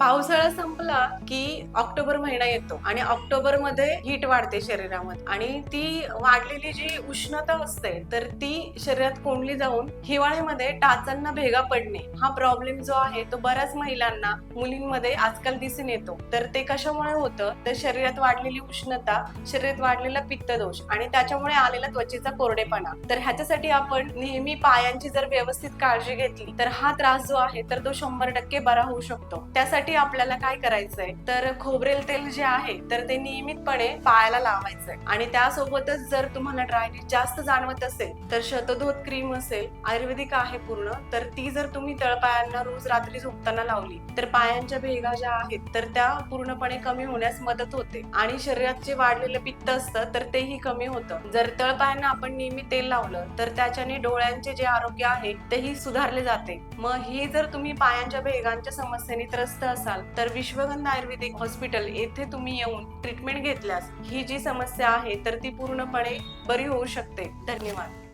पावसाळा संपला की ऑक्टोबर महिना येतो आणि ऑक्टोबरमध्ये हीट वाढते शरीरामध्ये. आणि ती वाढलेली जी उष्णता असते तर ती शरीरात कोंडली जाऊन हिवाळ्यामध्ये टाचांना भेगा पडणे हा प्रॉब्लेम जो आहे तो बऱ्याच महिलांना मुलींमध्ये आजकाल दिसून येतो. तर ते कशामुळे होतं? तर शरीरात वाढलेली उष्णता शरीरात वाढलेला पित्तदोष आणि त्याच्यामुळे आलेला त्वचेचा कोरडेपणा. तर ह्याच्यासाठी आपण नेहमी पायांची जर व्यवस्थित काळजी घेतली तर हा त्रास जो आहे तर तो शंभर टक्के बरा होऊ शकतो. त्यासाठी आपल्याला काय करायचंय? तर खोबरेल तेल जे आहे तर ते नियमितपणे पायाला लावायचंय. आणि त्यासोबतच जर तुम्हाला ड्रायनेस जास्त जाणवत असेल तर शतधोत क्रीम असेल आयुर्वेदिक आहे पूर्ण तर ती जर तुम्ही तळपायांना रोज रात्री झोपताना लावली तर पायांच्या भेगा ज्या आहेत तर त्या पूर्णपणे कमी होण्यास मदत होते. आणि शरीरात जे वाढलेलं पित्त असतं तर तेही कमी होतं. जर तळपायांना आपण नियमित तेल लावलं तर त्याच्याने डोळ्यांचे जे आरोग्य आहे तेही सुधारले जाते. मग हे जर तुम्ही पायांच्या भेगांच्या समस्येने त्रस्त असाल तर विश्वगंध आयुर्वेदिक हॉस्पिटल येथे तुम्ही येऊन ट्रीटमेंट घेतल्यास ही जी समस्या आहे तर ती पूर्णपणे बरी होऊ शकते. धन्यवाद.